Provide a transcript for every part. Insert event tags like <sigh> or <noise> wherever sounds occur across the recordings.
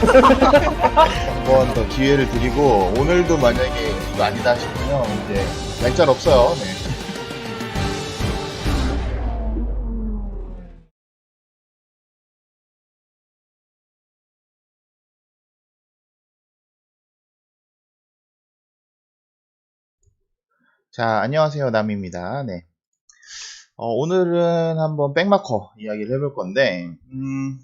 한 번 더 기회를 드리고 오늘도 만약에 이거 아니다 싶으면 이제 날짜는 없어요. 네. 자, 안녕하세요. 남입니다. 네. 어, 오늘은 한번 백마커 이야기를 해볼 건데, 음,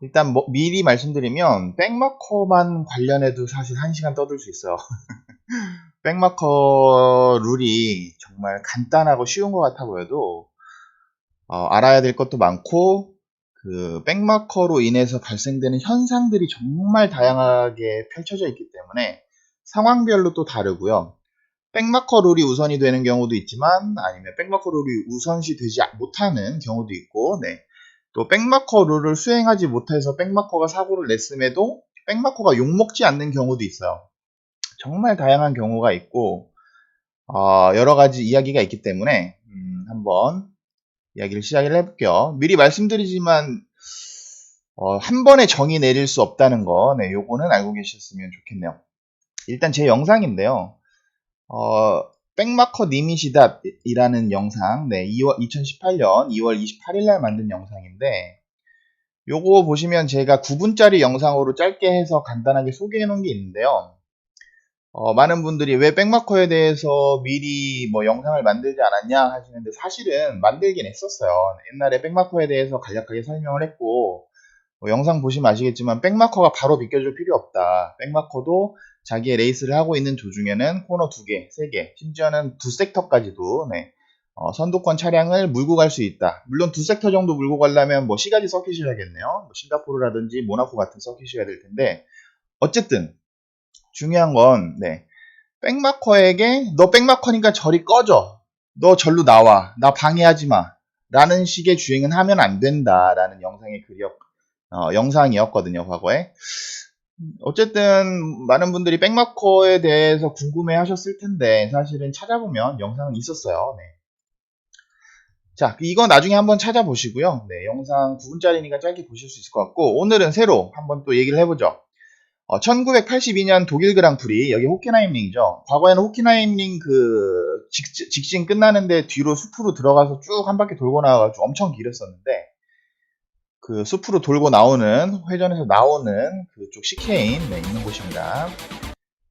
일단 뭐 미리 말씀드리면, 백마커만 관련해도 사실 한 시간 떠들 수 있어요. <laughs> 백마커 룰이 정말 간단하고 쉬운 것 같아 보여도, 어, 알아야 될 것도 많고, 그, 백마커로 인해서 발생되는 현상들이 정말 다양하게 펼쳐져 있기 때문에, 상황별로 또 다르고요. 백마커 룰이 우선이 되는 경우도 있지만 아니면 백마커 룰이 우선시 되지 못하는 경우도 있고 네. 또 백마커 룰을 수행하지 못해서 백마커가 사고를 냈음에도 백마커가 욕먹지 않는 경우도 있어요. 정말 다양한 경우가 있고 어, 여러 가지 이야기가 있기 때문에 음, 한번 이야기를 시작을 해볼게요. 미리 말씀드리지만 어, 한 번에 정의 내릴 수 없다는 거, 네, 요거는 알고 계셨으면 좋겠네요. 일단 제 영상인데요. 어, 백마커 님이시다이라는 영상, 네, 2월, 2018년 2월 28일 날 만든 영상인데, 요거 보시면 제가 9분짜리 영상으로 짧게 해서 간단하게 소개해 놓은 게 있는데요. 어, 많은 분들이 왜 백마커에 대해서 미리 뭐 영상을 만들지 않았냐 하시는데 사실은 만들긴 했었어요. 옛날에 백마커에 대해서 간략하게 설명을 했고, 뭐 영상 보시면 아시겠지만 백마커가 바로 비껴줄 필요 없다. 백마커도 자기의 레이스를 하고 있는 도중에는 코너 두 개, 세 개, 심지어는 두 섹터까지도 네, 어, 선도권 차량을 물고 갈 수 있다. 물론 두 섹터 정도 물고 가려면 뭐 시가지 서킷이어야겠네요. 뭐 싱가포르라든지 모나코 같은 서킷이어야 될 텐데 어쨌든 중요한 건 네, 백마커에게 너 백마커니까 저리 꺼져. 너 절로 나와. 나 방해하지 마. 라는 식의 주행은 하면 안 된다라는 영상의 그력 어, 영상이었거든요, 과거에. 어쨌든 많은 분들이 백마커에 대해서 궁금해 하셨을 텐데 사실은 찾아보면 영상은 있었어요. 네. 자, 이거 나중에 한번 찾아보시고요. 네, 영상 9분짜리니까 짧게 보실 수 있을 것 같고 오늘은 새로 한번 또 얘기를 해보죠. 어, 1982년 독일 그랑프리 여기 호켄하임링이죠. 과거에는 호켄하임링 그 직, 직진 끝나는데 뒤로 숲으로 들어가서 쭉 한 바퀴 돌고 나와가지고 엄청 길었었는데 그 숲으로 돌고 나오는 회전에서 나오는 그쪽 시케인 네, 있는 곳입니다.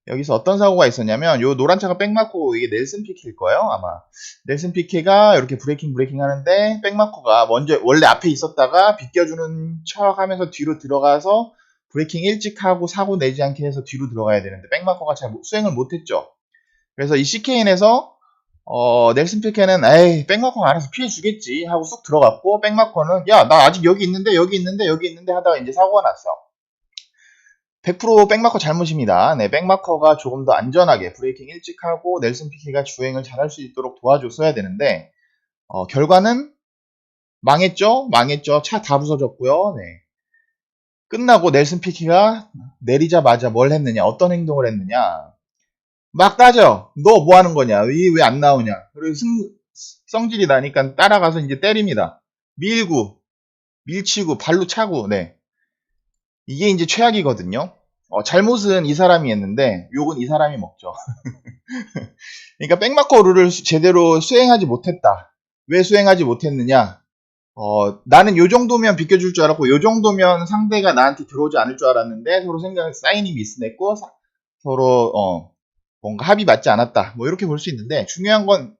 여기서 어떤 사고가 있었냐면 요 노란 차가 백마코 이게 넬슨 피케일 거예요 아마 넬슨 피케가 이렇게 브레이킹 브레이킹 하는데 백마코가 먼저 원래 앞에 있었다가 비껴주는 척 하면서 뒤로 들어가서 브레이킹 일찍 하고 사고 내지 않게 해서 뒤로 들어가야 되는데 백마코가 잘 수행을 못했죠. 그래서 이 CKN에서 어, 넬슨 피케는 에이 백마커가 알아서 피해 주겠지 하고 쑥 들어갔고 백마커는 야 나 아직 여기 있는데 여기 있는데 여기 있는데 하다가 이제 사고가 났어. 100% 백마커 잘못입니다. 네 백마커가 조금 더 안전하게 브레이킹 일찍 하고 넬슨 피케가 주행을 잘할 수 있도록 도와줬어야 되는데 어, 결과는 망했죠? 망했죠. 차 다 부서졌고요. 네. 끝나고 넬슨 피케가 내리자마자 뭘 했느냐 어떤 행동을 했느냐 막 따져. 너 뭐 하는 거냐? 왜 안 나오냐? 그리고 승, 성질이 나니까 따라가서 이제 때립니다. 밀고, 밀치고, 발로 차고, 네. 이게 이제 최악이거든요. 어, 잘못은 이 사람이 했는데, 욕은 이 사람이 먹죠. <laughs> 그러니까 백마커 룰을 제대로 수행하지 못했다. 왜 수행하지 못했느냐? 어, 나는 요 정도면 비켜줄 줄 알았고, 요 정도면 상대가 나한테 들어오지 않을 줄 알았는데, 서로 생각, 사인이 미스냈고, 서로, 어, 뭔가 합이 맞지 않았다. 뭐 이렇게 볼 수 있는데 중요한 건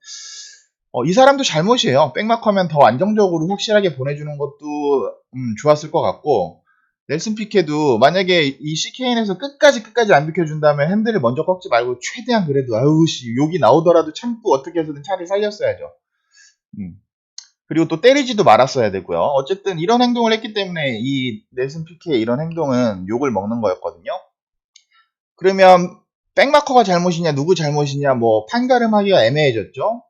어, 이 사람도 잘못이에요. 백마커면 더 안정적으로 확실하게 보내주는 것도 음, 좋았을 것 같고 넬슨 피케도 만약에 이 CKN에서 끝까지 끝까지 안 비켜준다면 핸들을 먼저 꺾지 말고 최대한 그래도 아우씨 욕이 나오더라도 참고 어떻게 해서든 차를 살렸어야죠. 음. 그리고 또 때리지도 말았어야 되고요. 어쨌든 이런 행동을 했기 때문에 이 넬슨 피케의 이런 행동은 욕을 먹는 거였거든요. 그러면 백마커가 잘못이냐 누구 잘못이냐 뭐 판가름하기가 애매해졌죠.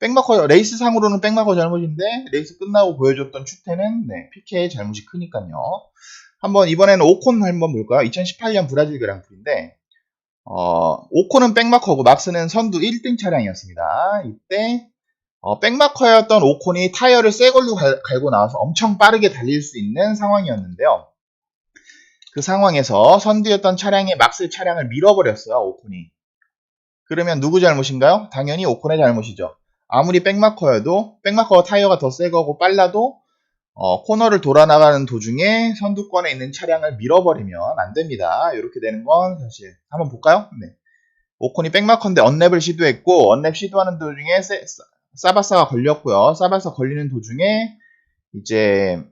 백마커 레이스 상으로는 백마커 잘못인데 레이스 끝나고 보여줬던 추태는 네, 피케의 잘못이 크니까요. 한번 이번에는 오콘 한번 볼까요? 2018년 브라질 그랑프리인데 어, 오콘은 백마커고 막스는 선두 1등 차량이었습니다. 이때 어, 백마커였던 오콘이 타이어를 새 걸로 갈, 갈고 나와서 엄청 빠르게 달릴 수 있는 상황이었는데요. 그 상황에서 선두였던 차량에 막스 차량을 밀어버렸어요, 오콘이. 그러면 누구 잘못인가요? 당연히 오콘의 잘못이죠. 아무리 백마커여도 백마커 타이어가 더 새 거고 빨라도 어, 코너를 돌아 나가는 도중에 선두권에 있는 차량을 밀어버리면 안 됩니다. 이렇게 되는 건 사실 한번 볼까요? 네. 오콘이 백마커인데 언랩을 시도했고 언랩 시도하는 도중에 세, 사바사가 걸렸고요. 사바사 걸리는 도중에 이제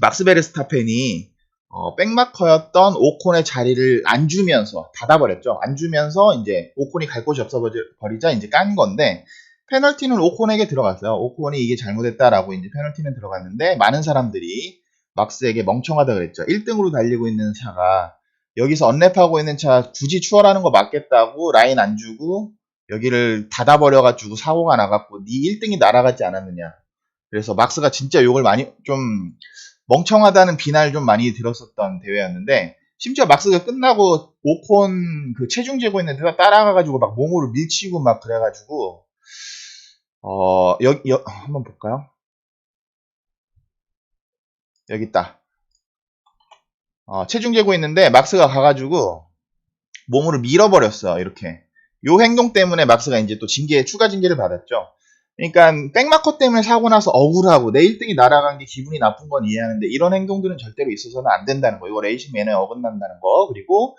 막스 베르스타펜이 어, 백마커였던 오콘의 자리를 안 주면서 닫아버렸죠. 안 주면서 이제 오콘이 갈 곳이 없어 버리자 이제 깐 건데 페널티는 오콘에게 들어갔어요. 오콘이 이게 잘못했다라고 이제 페널티는 들어갔는데 많은 사람들이 막스에게 멍청하다 그랬죠. 1등으로 달리고 있는 차가 여기서 언랩하고 있는 차 굳이 추월하는 거 맞겠다고 라인 안 주고 여기를 닫아버려가지고 사고가 나갔고 네 1등이 날아가지 않았느냐. 그래서 막스가 진짜 욕을 많이 좀 멍청하다는 비난을 좀 많이 들었었던 대회였는데 심지어 막스가 끝나고 오콘 그 체중 재고 있는 데가 따라가가지고 막 몸으로 밀치고 막 그래가지고 어 여기 여, 한번 볼까요? 여기 있다. 어, 체중 재고 있는데 막스가 가가지고 몸으로 밀어버렸어 이렇게. 요 행동 때문에 막스가 이제 또 징계 추가 징계를 받았죠. 그러니까 백마커 때문에 사고 나서 억울하고 내 1등이 날아간 게 기분이 나쁜 건 이해하는데 이런 행동들은 절대로 있어서는 안 된다는 거. 이거 레이싱 매너에 어긋난다는 거. 그리고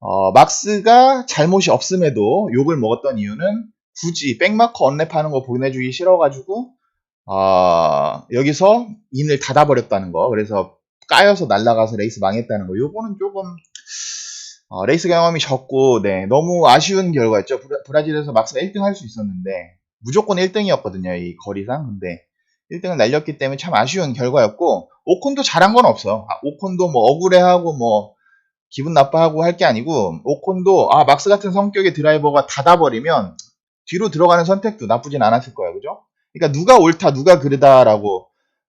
어, 막스가 잘못이 없음에도 욕을 먹었던 이유는 굳이 백마커 언랩하는 거 보내주기 싫어가지고 어, 여기서 인을 닫아버렸다는 거. 그래서 까여서 날아가서 레이스 망했다는 거. 요거는 조금 어, 레이스 경험이 적고 네, 너무 아쉬운 결과였죠. 브라, 질에서 막스가 1등 할 수 있었는데 무조건 1등이었거든요. 이 거리상. 근데 1등을 날렸기 때문에 참 아쉬운 결과였고 오콘도 잘한 건 없어. 아, 오콘도 뭐 억울해하고 뭐 기분 나빠하고 할 게 아니고 오콘도 아 막스 같은 성격의 드라이버가 닫아버리면 뒤로 들어가는 선택도 나쁘진 않았을 거예요. 그죠? 그러니까 누가 옳다 누가 그르다라고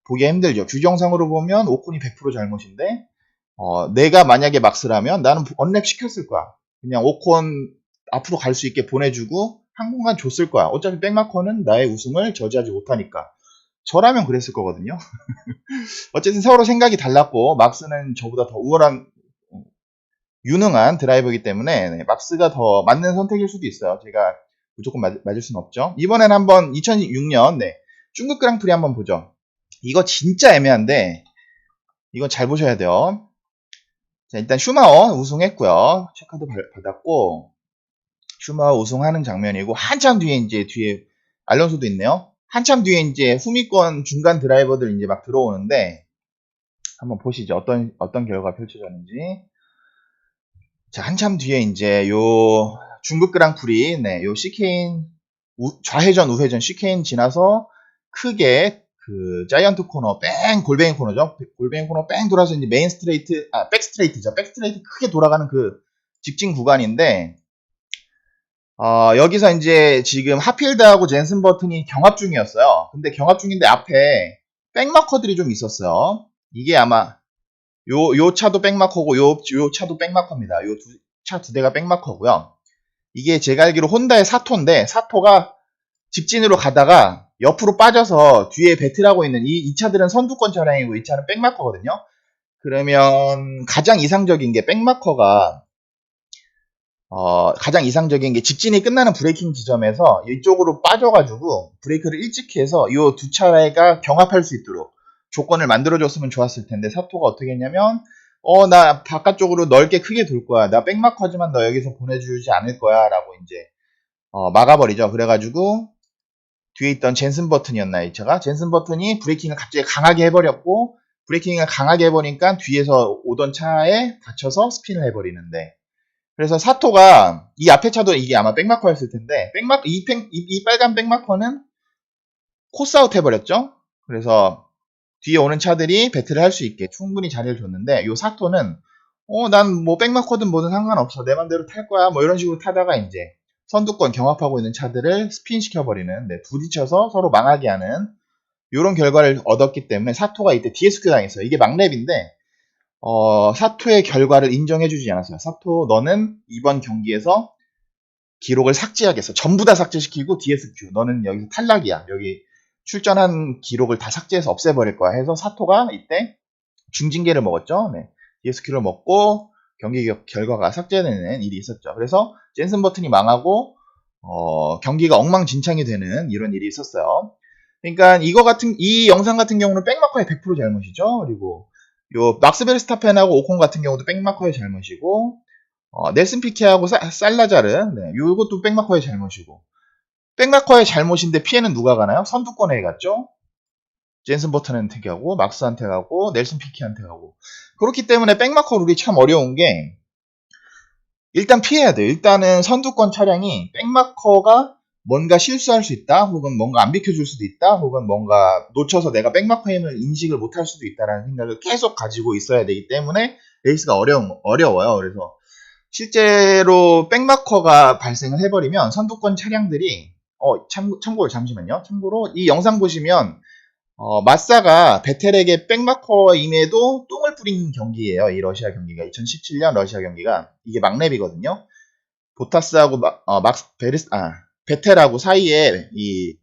보기 힘들죠. 규정상으로 보면 오콘이 100% 잘못인데 어, 내가 만약에 막스라면 나는 언랩 시켰을 거야. 그냥 오콘 앞으로 갈 수 있게 보내주고 한 공간 줬을 거야. 어차피 백마커는 나의 우승을 저지하지 못하니까. 저라면 그랬을 거거든요. <laughs> 어쨌든 서로 생각이 달랐고 막스는 저보다 더 우월한 유능한 드라이버이기 때문에 네, 막스가 더 맞는 선택일 수도 있어요. 제가 무조건 맞, 을 수는 없죠. 이번엔 한번 2006년 네, 중국 그랑프리 한번 보죠. 이거 진짜 애매한데 이건 잘 보셔야 돼요. 자, 일단 슈마어 우승했고요. 체크도 받았고 슈마어 우승하는 장면이고 한참 뒤에 이제 뒤에 알론소도 있네요. 한참 뒤에 이제 후미권 중간 드라이버들 이제 막 들어오는데 한번 보시죠. 어떤 어떤 결과가 펼쳐졌는지. 자, 한참 뒤에 이제 요 중국 그랑프리 네, 요 시케인 우, 좌회전 우회전 시케인 지나서 크게 그 자이언트 코너 뺑 골뱅이 코너죠. 골뱅이 코너 뺑 돌아서 이제 메인 스트레이트 아 백스트레이트죠. 백스트레이트 크게 돌아가는 그 직진 구간인데 어, 여기서 이제 지금 하필드하고 젠슨 버튼이 경합 중이었어요. 근데 경합 중인데 앞에 백마커들이 좀 있었어요. 이게 아마 요, 요 차도 백마커고 요, 요 차도 백마커입니다. 요차두 대가 백마커고요. 이게 제가 알기로 혼다의 사토인데 사토가 직진으로 가다가 옆으로 빠져서 뒤에 배틀하고 있는 이, 이 차들은 선두권 차량이고 이 차는 백마커거든요. 그러면 가장 이상적인 게 백마커가 어, 가장 이상적인 게 직진이 끝나는 브레이킹 지점에서 이쪽으로 빠져가지고 브레이크를 일찍 해서 이 두 차가 경합할 수 있도록 조건을 만들어줬으면 좋았을 텐데 사토가 어떻게 했냐면 어 나 바깥쪽으로 넓게 크게 돌 거야. 나 백마커지만 너 여기서 보내주지 않을 거야. 라고 이제 어, 막아버리죠. 그래가지고 뒤에 있던 젠슨 버튼이었나 이 차가? 젠슨 버튼이 브레이킹을 갑자기 강하게 해버렸고 브레이킹을 강하게 해버리니까 뒤에서 오던 차에 닫혀서 스핀을 해버리는데 그래서 사토가 이 앞에 차도 이게 아마 백마커였을 텐데 백마커 이, 이, 이 빨간 백마커는 코스아웃 해버렸죠? 그래서 뒤에 오는 차들이 배틀을 할 수 있게 충분히 자리를 줬는데 이 사토는 어 난 뭐 백마커든 뭐든 상관없어. 내 맘대로 탈 거야. 뭐 이런 식으로 타다가 이제 선두권 경합하고 있는 차들을 스핀 시켜버리는 네, 부딪혀서 서로 망하게 하는 이런 결과를 얻었기 때문에 사토가 이때 DSQ 당했어요. 이게 막랩인데 어, 사토의 결과를 인정해주지 않았어요. 사토 너는 이번 경기에서 기록을 삭제하겠어. 전부 다 삭제시키고 DSQ 너는 여기서 탈락이야. 여기 출전한 기록을 다 삭제해서 없애버릴 거야. 해서 사토가 이때 중징계를 먹었죠. 네. DSQ를 먹고 경기 겨- 결과가 삭제되는 일이 있었죠. 그래서 젠슨 버튼이 망하고 어, 경기가 엉망진창이 되는 이런 일이 있었어요. 그러니까 이거 같은 이 영상 같은 경우는 백마커의 100% 잘못이죠. 그리고 요 막스 베르스타펜하고 오콘 같은 경우도 백마커의 잘못이고 어, 넬슨 피케하고 사- 살라자르 네, 요것도 백마커의 잘못이고 백마커의 잘못인데 피해는 누가 가나요? 선두권에 갔죠. 젠슨 버튼한테 가고 막스한테 가고 넬슨 피케한테 가고 그렇기 때문에 백마커 룰이 참 어려운 게 일단 피해야 돼요. 일단은 선두권 차량이 백마커가 뭔가 실수할 수 있다, 혹은 뭔가 안 비켜줄 수도 있다, 혹은 뭔가 놓쳐서 내가 백마커 힘을 인식을 못할 수도 있다라는 생각을 계속 가지고 있어야 되기 때문에 레이스가 어려운, 어려워요. 그래서 실제로 백마커가 발생을 해버리면 선두권 차량들이 어, 참, 참고로 잠시만요. 참고로 이 영상 보시면 어, 마사가 베텔에게 백마커임에도 똥을 뿌린 경기예요. 이 러시아 경기가 2017년 러시아 경기가 이게 막랩이거든요. 보타스하고 마, 어, 막스 베르스 아 베텔하고 사이에 이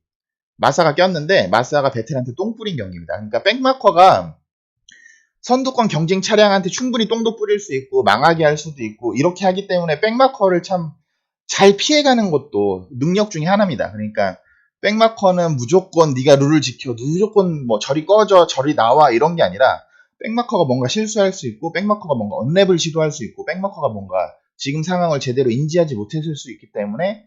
마사가 꼈는데 마사가 베텔한테 똥 뿌린 경기입니다. 그러니까 백마커가 선두권 경쟁 차량한테 충분히 똥도 뿌릴 수 있고 망하게 할 수도 있고 이렇게 하기 때문에 백마커를 참 잘 피해가는 것도 능력 중에 하나입니다. 그러니까 백마커는 무조건 네가 룰을 지켜 무조건 뭐 저리 꺼져 저리 나와 이런 게 아니라 백마커가 뭔가 실수할 수 있고 백마커가 뭔가 언랩을 시도할 수 있고 백마커가 뭔가 지금 상황을 제대로 인지하지 못했을 수 있기 때문에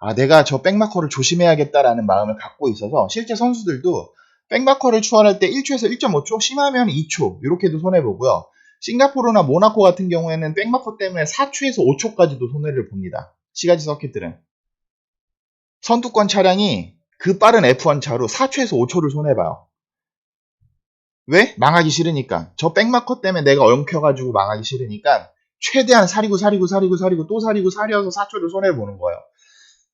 아 내가 저 백마커를 조심해야겠다라는 마음을 갖고 있어서 실제 선수들도 백마커를 추월할 때 1초에서 1.5초 심하면 2초 이렇게도 손해 보고요 싱가포르나 모나코 같은 경우에는 백마커 때문에 4초에서 5초까지도 손해를 봅니다 시가지 서킷들은 선두권 차량이 그 빠른 F1 차로 4초에서 5초를 손해봐요. 왜? 망하기 싫으니까. 저 백마커 때문에 내가 엉켜가지고 망하기 싫으니까 최대한 사리고 사리고 사리고 사리고 또 사리고 사려서 4초를 손해보는 거예요.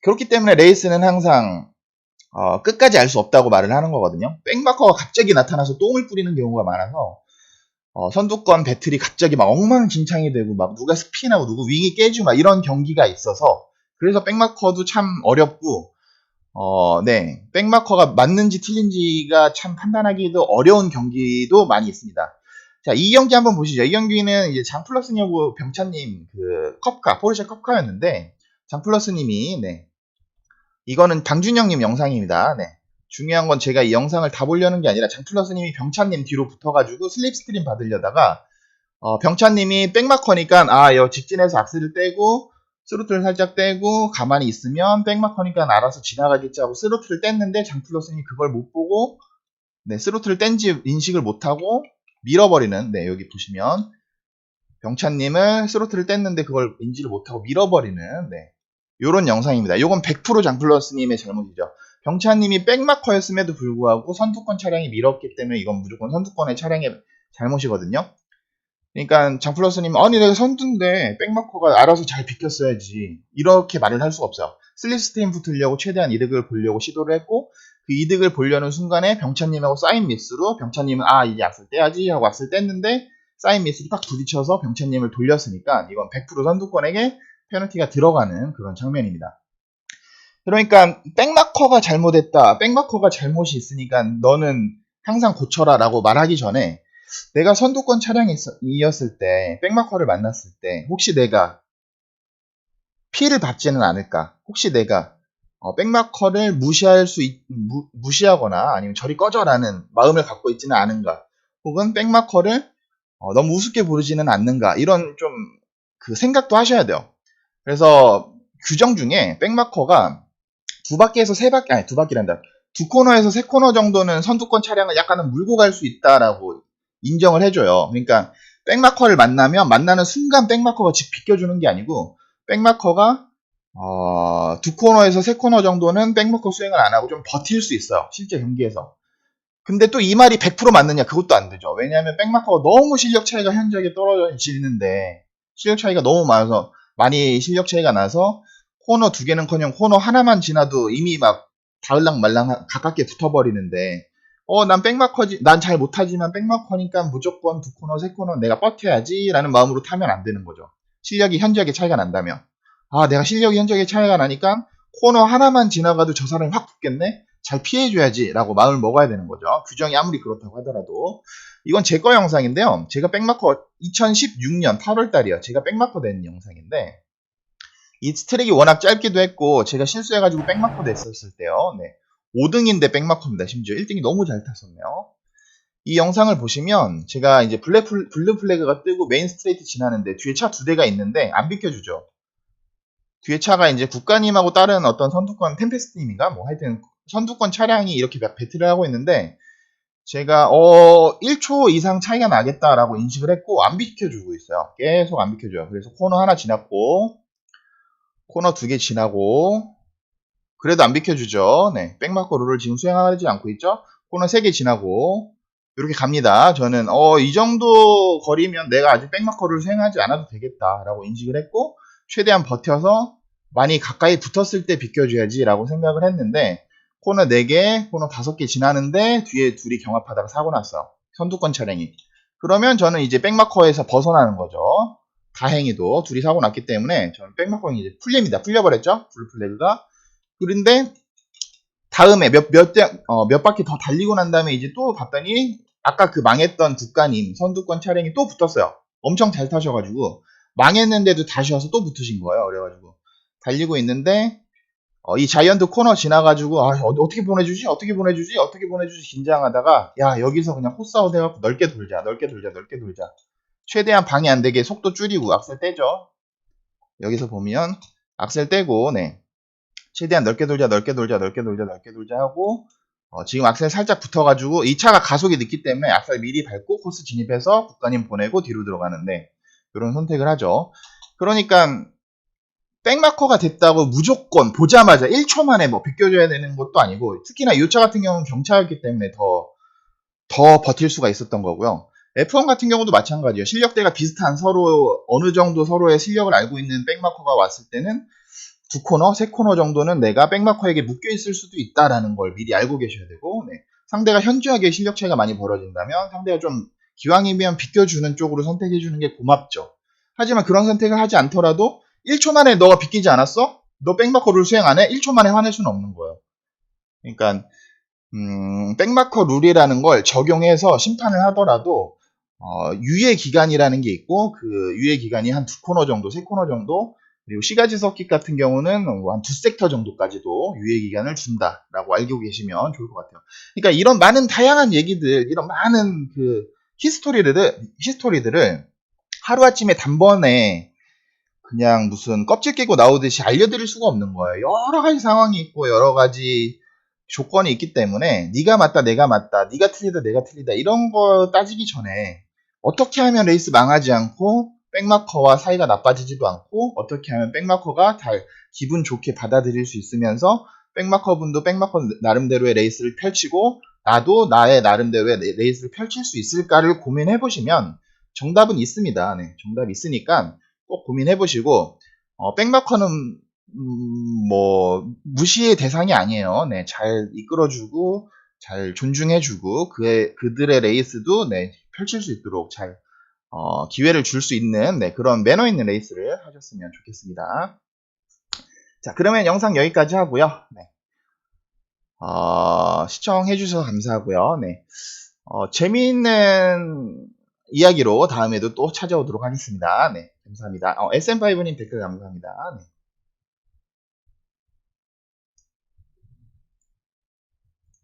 그렇기 때문에 레이스는 항상 어, 끝까지 알 수 없다고 말을 하는 거거든요. 백마커가 갑자기 나타나서 똥을 뿌리는 경우가 많아서 어, 선두권 배틀이 갑자기 막 엉망진창이 되고 막 누가 스피나고 누구 윙이 깨지고 막 이런 경기가 있어서 그래서 백마커도 참 어렵고 어, 네. 백마커가 맞는지 틀린지가 참 판단하기도 어려운 경기도 많이 있습니다. 자, 이 경기 한번 보시죠. 이 경기는 이제 장플러스냐고 병찬님 그 컵카, 포르쉐 컵카였는데 장플러스님이 네. 이거는 당준영님 영상입니다. 네. 중요한 건 제가 이 영상을 다 보려는 게 아니라 장플러스님이 병찬님 뒤로 붙어가지고 슬립스트림 받으려다가 어, 병찬님이 백마커니까 아, 여 직진해서 악셀을 떼고 스로틀을 살짝 떼고 가만히 있으면 백마커니까 알아서 지나가겠지 하고 스로틀을 뗐는데 장플러스님이 그걸 못 보고 네, 스로틀을 뗀지 인식을 못하고 밀어버리는 네, 여기 보시면 병찬님을 스로틀을 뗐는데 그걸 인지를 못하고 밀어버리는 네, 요런 영상입니다. 요건 100% 장플러스님의 잘못이죠. 병찬님이 백마커였음에도 불구하고 선두권 차량이 밀었기 때문에 이건 무조건 선두권의 차량의 잘못이거든요. 그러니까 장플러스님 아니 내가 선두인데 백마커가 알아서 잘 비켰어야지 이렇게 말을 할 수가 없어요. 슬립스트림 붙으려고 최대한 이득을 보려고 시도를 했고 그 이득을 보려는 순간에 병찬님하고 사인 미스로 병찬님은 아 이제 악셀 떼야지 하고 악셀 뗐는데 사인 미스로 딱 부딪혀서 병찬님을 돌렸으니까 이건 100% 선두권에게 페널티가 들어가는 그런 장면입니다. 그러니까 백마커가 잘못했다. 백마커가 잘못이 있으니까 너는 항상 고쳐라 라고 말하기 전에 내가 선두권 차량이었을 때 백마커를 만났을 때 혹시 내가 피해를 받지는 않을까? 혹시 내가 어, 백마커를 무시할 수 있, 무, 무시하거나 아니면 저리 꺼져라는 마음을 갖고 있지는 않은가? 혹은 백마커를 어, 너무 우습게 부르지는 않는가? 이런 좀 그 생각도 하셔야 돼요. 그래서 규정 중에 백마커가 두 바퀴에서 세 바퀴, 아니 두 바퀴란다. 두 코너에서 세 코너 정도는 선두권 차량을 약간은 물고 갈 수 있다라고 인정을 해줘요. 그러니까 백마커를 만나면 만나는 순간 백마커가 집 비껴주는 게 아니고 백마커가 어, 두 코너에서 세 코너 정도는 백마커 수행을 안 하고 좀 버틸 수 있어요. 실제 경기에서. 근데 또 이 말이 100% 맞느냐? 그것도 안 되죠. 왜냐하면 백마커가 너무 실력 차이가 현저하게 떨어지는데 실력 차이가 너무 많아서 많이 실력 차이가 나서 코너 두 개는커녕 코너 하나만 지나도 이미 막 닿을랑 말랑 가깝게 붙어버리는데 어 난 백마커지 난 잘 못하지만 백마커니까 무조건 두 코너 세 코너 내가 버텨야지라는 마음으로 타면 안 되는 거죠. 실력이 현저하게 차이가 난다면 아 내가 실력이 현저하게 차이가 나니까 코너 하나만 지나가도 저 사람이 확 붙겠네. 잘 피해줘야지라고 마음을 먹어야 되는 거죠. 규정이 아무리 그렇다고 하더라도 이건 제 거 영상인데요. 제가 백마커 2016년 8월 달이요. 제가 백마커 된 영상인데 이 트랙이 워낙 짧기도 했고 제가 실수해가지고 백마커 됐었을 때요. 네. 5등인데 백마커입니다. 심지어 1등이 너무 잘 탔었네요. 이 영상을 보시면 제가 이제 블랙 플- 블루 플래그가 뜨고 메인 스트레이트 지나는데 뒤에 차 두 대가 있는데 안 비켜주죠. 뒤에 차가 이제 국가님하고 다른 어떤 선두권 템페스트님인가 뭐 하여튼 선두권 차량이 이렇게 막 배틀을 하고 있는데 제가 어 1초 이상 차이가 나겠다라고 인식을 했고 안 비켜주고 있어요. 계속 안 비켜줘요. 그래서 코너 하나 지났고 코너 두 개 지나고 그래도 안 비켜주죠. 네, 백마커 룰을 지금 수행하지 않고 있죠. 코너 세 개 지나고 이렇게 갑니다. 저는 어 이 정도 거리면 내가 아직 백마커를 수행하지 않아도 되겠다라고 인식을 했고 최대한 버텨서 많이 가까이 붙었을 때 비켜줘야지라고 생각을 했는데 코너 4개, 코너 5개 지나는데 뒤에 둘이 경합하다가 사고 났어. 선두권 차량이. 그러면 저는 이제 백마커에서 벗어나는 거죠. 다행히도 둘이 사고 났기 때문에 저는 백마커가 이제 풀립니다. 풀려버렸죠? 블루 플래그가. 그런데 다음에 몇, 몇, 대- 어, 몇 바퀴 더 달리고 난 다음에 이제 또 봤더니 아까 그 망했던 국가님 선두권 차량이 또 붙었어요. 엄청 잘 타셔가지고 망했는데도 다시 와서 또 붙으신 거예요. 그래가지고 달리고 있는데 어, 이 자이언트 코너 지나가지고 아, 어, 어떻게 보내주지? 어떻게 보내주지? 어떻게 보내주지? 긴장하다가 야 여기서 그냥 코스아웃 해갖고 넓게 돌자, 넓게 돌자, 넓게 돌자. 최대한 방해 안 되게 속도 줄이고 악셀 떼죠. 여기서 보면 악셀 떼고 네 최대한 넓게 돌자, 넓게 돌자, 넓게 돌자, 넓게 돌자 하고 어, 지금 악셀 살짝 붙어가지고 이 차가 가속이 늦기 때문에 악셀 미리 밟고 코스 진입해서 국가님 보내고 뒤로 들어가는데 이런 선택을 하죠. 그러니까 백마커가 됐다고 무조건 보자마자 1초 만에 뭐 비껴줘야 되는 것도 아니고 특히나 이 차 같은 경우는 경차였기 때문에 더, 더 버틸 수가 있었던 거고요. F1 같은 경우도 마찬가지예요. 실력대가 비슷한 서로 어느 정도 서로의 실력을 알고 있는 백마커가 왔을 때는 두 코너, 세 코너 정도는 내가 백마커에게 묶여 있을 수도 있다라는 걸 미리 알고 계셔야 되고 네. 상대가 현저하게 실력 차이가 많이 벌어진다면 상대가 좀 기왕이면 비껴주는 쪽으로 선택해 주는 게 고맙죠. 하지만 그런 선택을 하지 않더라도 1초 만에 너가 비키지 않았어? 너 백마커 룰 수행 안 해? 1초 만에 화낼 수는 없는 거예요. 그러니까 음, 백마커 룰이라는 걸 적용해서 심판을 하더라도 어, 유예 기간이라는 게 있고 그 유예 기간이 한 두 코너 정도, 세 코너 정도 그리고 시가지 서킷 같은 경우는 뭐 한두 섹터 정도까지도 유예 기간을 준다라고 알고 계시면 좋을 것 같아요. 그러니까 이런 많은 다양한 얘기들, 이런 많은 그 히스토리들을 히스토리들을 하루아침에 단번에 그냥 무슨 껍질 깨고 나오듯이 알려드릴 수가 없는 거예요. 여러 가지 상황이 있고 여러 가지 조건이 있기 때문에 네가 맞다 내가 맞다 네가 틀리다 내가 틀리다 이런 거 따지기 전에 어떻게 하면 레이스 망하지 않고 백마커와 사이가 나빠지지도 않고 어떻게 하면 백마커가 잘 기분 좋게 받아들일 수 있으면서 백마커 분도 백마커 나름대로의 레이스를 펼치고 나도 나의 나름대로의 레- 레이스를 펼칠 수 있을까를 고민해 보시면 정답은 있습니다. 네, 정답이 있으니까 꼭 고민해 보시고 어, 백마커는 음, 뭐 무시의 대상이 아니에요. 네, 잘 이끌어주고 잘 존중해주고 그의 그들의 레이스도 네, 펼칠 수 있도록 잘 어, 기회를 줄 수 있는 네, 그런 매너 있는 레이스를 하셨으면 좋겠습니다. 자, 그러면 영상 여기까지 하고요. 네. 어, 시청해주셔서 감사하고요. 네. 어, 재미있는 이야기로 다음에도 또 찾아오도록 하겠습니다. 네. 감사합니다. 어, SM5님 댓글 감사합니다. 네.